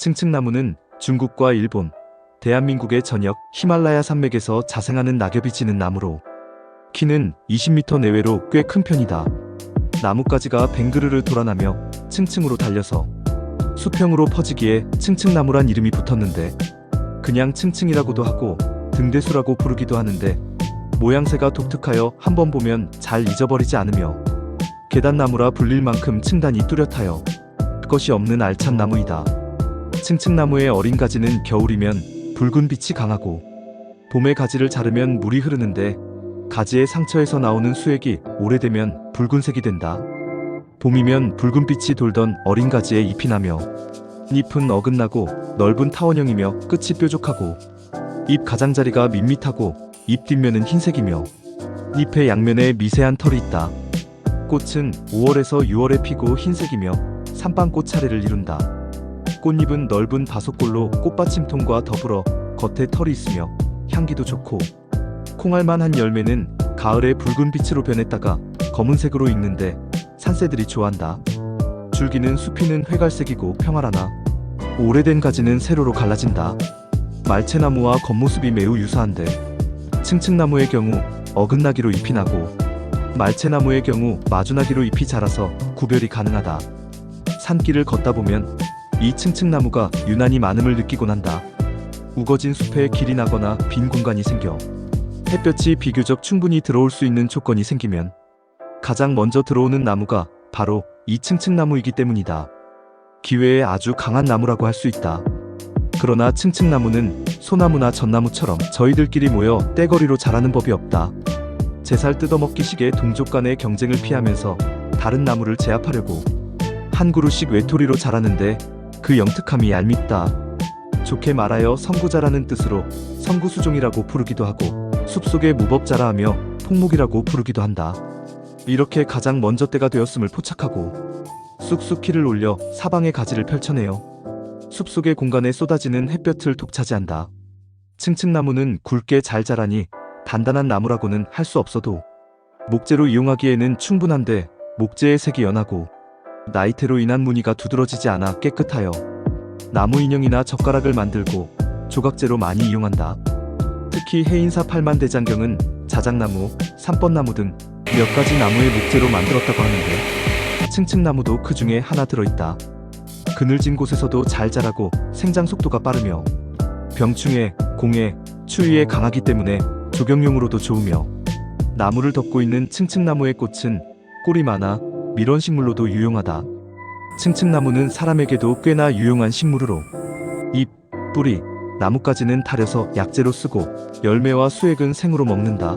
층층나무는 중국과 일본, 대한민국의 전역 히말라야 산맥에서 자생하는 낙엽이 지는 나무로 키는 20m 내외로 꽤 큰 편이다. 나뭇가지가 뱅그르르 돌아나며 층층으로 달려서 수평으로 퍼지기에 층층나무란 이름이 붙었는데 그냥 층층이라고도 하고 등대수라고 부르기도 하는데 모양새가 독특하여 한번 보면 잘 잊어버리지 않으며 계단나무라 불릴 만큼 층단이 뚜렷하여 것이 없는 알찬 나무이다. 층층나무의 어린 가지는 겨울이면 붉은 빛이 강하고 봄에 가지를 자르면 물이 흐르는데 가지의 상처에서 나오는 수액이 오래되면 붉은색이 된다. 봄이면 붉은 빛이 돌던 어린 가지에 잎이 나며 잎은 어긋나고 넓은 타원형이며 끝이 뾰족하고 잎 가장자리가 밋밋하고 잎 뒷면은 흰색이며 잎의 양면에 미세한 털이 있다. 꽃은 5월에서 6월에 피고 흰색이며 산방꽃 차례를 이룬다. 꽃잎은 넓은 바속골로 꽃받침통과 더불어 겉에 털이 있으며 향기도 좋고 콩알만한 열매는 가을에 붉은 빛으로 변했다가 검은색으로 익는데 산새들이 좋아한다. 줄기는 숲이는 회갈색이고 평활하나 오래된 가지는 세로로 갈라진다. 말채나무와 겉모습이 매우 유사한데 층층나무의 경우 어긋나기로 잎이 나고 말채나무의 경우 마주나기로 잎이 자라서 구별이 가능하다. 산길을 걷다 보면 이 층층나무가 유난히 많음을 느끼곤 한다. 우거진 숲에 길이 나거나 빈 공간이 생겨 햇볕이 비교적 충분히 들어올 수 있는 조건이 생기면 가장 먼저 들어오는 나무가 바로 이 층층나무이기 때문이다. 기회에 아주 강한 나무라고 할 수 있다. 그러나 층층나무는 소나무나 전나무처럼 저희들끼리 모여 떼거리로 자라는 법이 없다. 제살 뜯어먹기식의 동족 간의 경쟁을 피하면서 다른 나무를 제압하려고 한 그루씩 외톨이로 자라는데 그 영특함이 얄밉다. 좋게 말하여 선구자라는 뜻으로 선구수종이라고 부르기도 하고 숲속의 무법자라 하며 폭목이라고 부르기도 한다. 이렇게 가장 먼저 때가 되었음을 포착하고 쑥쑥 키를 올려 사방의 가지를 펼쳐내요. 숲속의 공간에 쏟아지는 햇볕을 독차지한다. 층층나무는 굵게 잘 자라니 단단한 나무라고는 할 수 없어도 목재로 이용하기에는 충분한데 목재의 색이 연하고 나이테로 인한 무늬가 두드러지지 않아 깨끗하여 나무 인형이나 젓가락을 만들고 조각재로 많이 이용한다. 특히 해인사 팔만대장경은 자작나무, 삼번나무 등 몇 가지 나무의 목재로 만들었다고 하는데 층층나무도 그 중에 하나 들어있다. 그늘진 곳에서도 잘 자라고 생장 속도가 빠르며 병충해, 공해, 추위에 강하기 때문에 조경용으로도 좋으며 나무를 덮고 있는 층층나무의 꽃은 꿀이 많아 밀원식물로도 유용하다. 층층나무는 사람에게도 꽤나 유용한 식물으로 잎, 뿌리, 나뭇가지는 다려서 약재로 쓰고 열매와 수액은 생으로 먹는다.